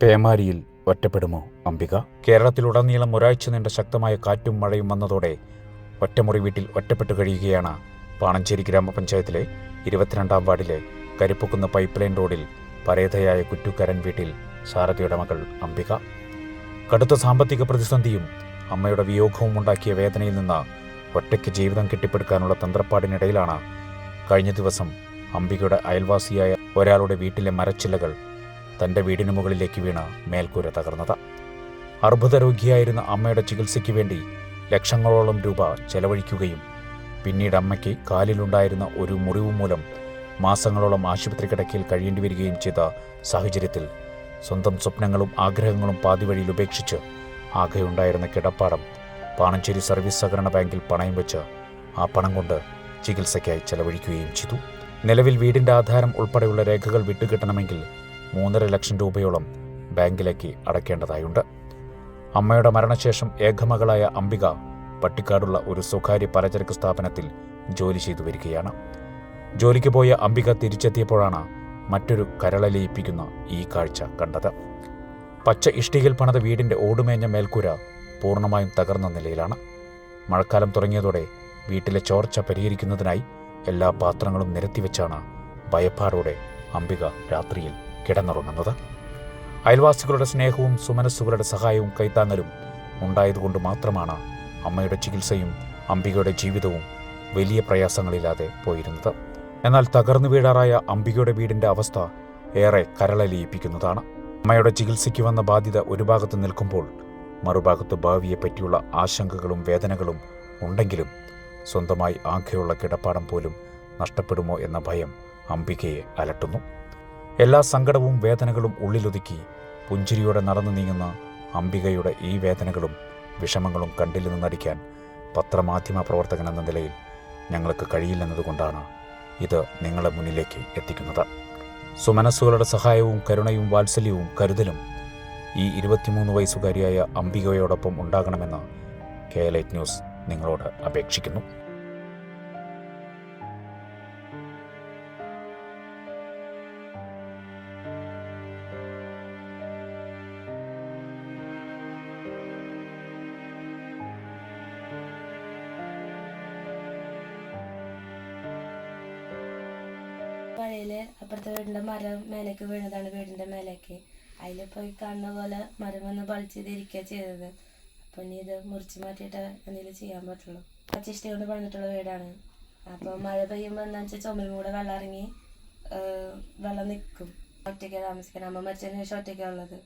പേമാരിയിൽ ഒറ്റപ്പെടുമോ അംബിക? കേരളത്തിലുടനീളം ഒരാഴ്ച നീണ്ട ശക്തമായ കാറ്റും മഴയും വന്നതോടെ ഒറ്റമുറി വീട്ടിൽ ഒറ്റപ്പെട്ടു കഴിയുകയാണ് പാണഞ്ചേരി ഗ്രാമപഞ്ചായത്തിലെ ഇരുപത്തിരണ്ടാം വാർഡിലെ കരിപ്പുക്കുന്ന് പൈപ്പ് ലൈൻ റോഡിൽ പരേതയായ കുറ്റുക്കരൻ വീട്ടിൽ സാരഥിയുടെ മകൾ അംബിക. കടുത്ത സാമ്പത്തിക പ്രതിസന്ധിയും അമ്മയുടെ വിയോഗവും ഉണ്ടാക്കിയ വേദനയിൽ നിന്ന് ഒറ്റയ്ക്ക് ജീവിതം കെട്ടിപ്പടുക്കാനുള്ള തന്ത്രപ്പാടിനിടയിലാണ് കഴിഞ്ഞ ദിവസം അംബികയുടെ അയൽവാസിയായ ഒരാളുടെ വീട്ടിലെ മരച്ചില്ലകൾ തന്റെ വീടിന് മുകളിലേക്ക് വീണ മേൽക്കൂര തകർന്നത്. അർബുദ രോഗിയായിരുന്ന അമ്മയുടെ ചികിത്സയ്ക്ക് വേണ്ടി ലക്ഷങ്ങളോളം രൂപ ചെലവഴിക്കുകയും പിന്നീട് അമ്മയ്ക്ക് കാലിലുണ്ടായിരുന്ന ഒരു മുറിവ് മൂലം മാസങ്ങളോളം ആശുപത്രി കിടക്കയിൽ കഴിയേണ്ടി വരികയും ചെയ്ത സാഹചര്യത്തിൽ സ്വന്തം സ്വപ്നങ്ങളും ആഗ്രഹങ്ങളും പാതിവഴിയിൽ ഉപേക്ഷിച്ച് ആകെയുണ്ടായിരുന്ന കിടപ്പാടം പാണഞ്ചേരി സർവീസ് സഹകരണ ബാങ്കിൽ പണയം വെച്ച് ആ പണം കൊണ്ട് ചികിത്സയ്ക്കായി ചെലവഴിക്കുകയും ചെയ്തു. നിലവിൽ വീടിന്റെ ആധാരം ഉൾപ്പെടെയുള്ള രേഖകൾ വിട്ടുകിട്ടണമെങ്കിൽ മൂന്നര ലക്ഷം രൂപയോളം ബാങ്കിലേക്ക് അടയ്ക്കേണ്ടതായുണ്ട്. അമ്മയുടെ മരണശേഷം ഏകമകളായ അംബിക പട്ടിക്കാടുള്ള ഒരു സ്വകാര്യ പലചരക്ക് സ്ഥാപനത്തിൽ ജോലി ചെയ്തു വരികയാണ്. ജോലിക്ക് പോയ അംബിക തിരിച്ചെത്തിയപ്പോഴാണ് മറ്റൊരു കരളലിയിപ്പിക്കുന്ന ഈ കാഴ്ച കണ്ടത്. പച്ച ഇഷ്ടികയിൽ പണിത വീടിന്റെ ഓടുമേഞ്ഞ മേൽക്കൂര പൂർണമായും തകർന്ന നിലയിലാണ്. മഴക്കാലം തുടങ്ങിയതോടെ വീട്ടിലെ ചോർച്ച പരിഹരിക്കുന്നതിനായി എല്ലാ പാത്രങ്ങളും നിരത്തിവെച്ചാണ് ഭയപ്പാടോടെ അംബിക രാത്രിയിൽ കിടന്നുറങ്ങുന്നത്. അയൽവാസികളുടെ സ്നേഹവും സുമനസ്സുകളുടെ സഹായവും കൈത്താങ്ങലും ഉണ്ടായതുകൊണ്ട് മാത്രമാണ് അമ്മയുടെ ചികിത്സയും അംബികയുടെ ജീവിതവും വലിയ പ്രയാസങ്ങളില്ലാതെ പോയിരുന്നത്. എന്നാൽ തകർന്നു വീഴാറായ അംബികയുടെ വീടിന്റെ അവസ്ഥ ഏറെ കരളലിയിപ്പിക്കുന്നതാണ്. അമ്മയുടെ ചികിത്സയ്ക്ക് വന്ന ബാധ്യത ഒരു ഭാഗത്ത് നിൽക്കുമ്പോൾ മറുഭാഗത്ത് ഭാവിയെ പറ്റിയുള്ള ആശങ്കകളും വേദനകളും ഉണ്ടെങ്കിലും സ്വന്തമായി ആകെയുള്ള കിടപ്പാടം പോലും നഷ്ടപ്പെടുമോ എന്ന ഭയം അംബികയെ അലട്ടുന്നു. എല്ലാ സങ്കടവും വേദനകളും ഉള്ളിലൊതുക്കി പുഞ്ചിരിയോടെ നടന്നു നീങ്ങുന്ന അംബികയുടെ ഈ വേദനകളും വിഷമങ്ങളും കണ്ടിൽ നിന്നടിക്കാൻ പത്രമാധ്യമ പ്രവർത്തകൻ എന്ന നിലയിൽ ഞങ്ങൾക്ക് കഴിയില്ലെന്നതുകൊണ്ടാണ് ഇത് നിങ്ങളെ മുന്നിലേക്ക് എത്തിക്കുന്നത്. സുമനസ്സുകളുടെ സഹായവും കരുണയും വാത്സല്യവും കരുതലും ഈ ഇരുപത്തിമൂന്ന് വയസ്സുകാരിയായ അംബികയോടൊപ്പം ഉണ്ടാകണമെന്ന് കെ ലൈറ്റ് ന്യൂസ് നിങ്ങളോട് അപേക്ഷിക്കുന്നു. മഴയിൽ അപ്പുറത്തെ വീടിന്റെ മരം മേലേക്ക് വീണതാണ് വീടിന്റെ മേലേക്ക്. അതിൽ പോയി കാണുന്ന പോലെ മരം വന്ന് പളിച്ചിരിക്കുക ചെയ്തത്. അപ്പൊ ഇനി ഇത് മുറിച്ച് മാറ്റിയിട്ട് എന്തെങ്കിലും ചെയ്യാൻ പറ്റുള്ളൂ. പച്ചിഷ്ട കൊണ്ട് പണിതിട്ടുള്ള വീടാണ്. അപ്പൊ മഴ പെയ്യുമ്പോൾ എന്താ വെച്ചാൽ ചുമലും കൂടെ വെള്ളം ഇറങ്ങി വെള്ളം നിൽക്കും ഒറ്റയ്ക്ക് താമസിക്കണം. അമ്മ മരിച്ചതിന് ശേഷം ഒറ്റയ്ക്കാണ് ഉള്ളത്.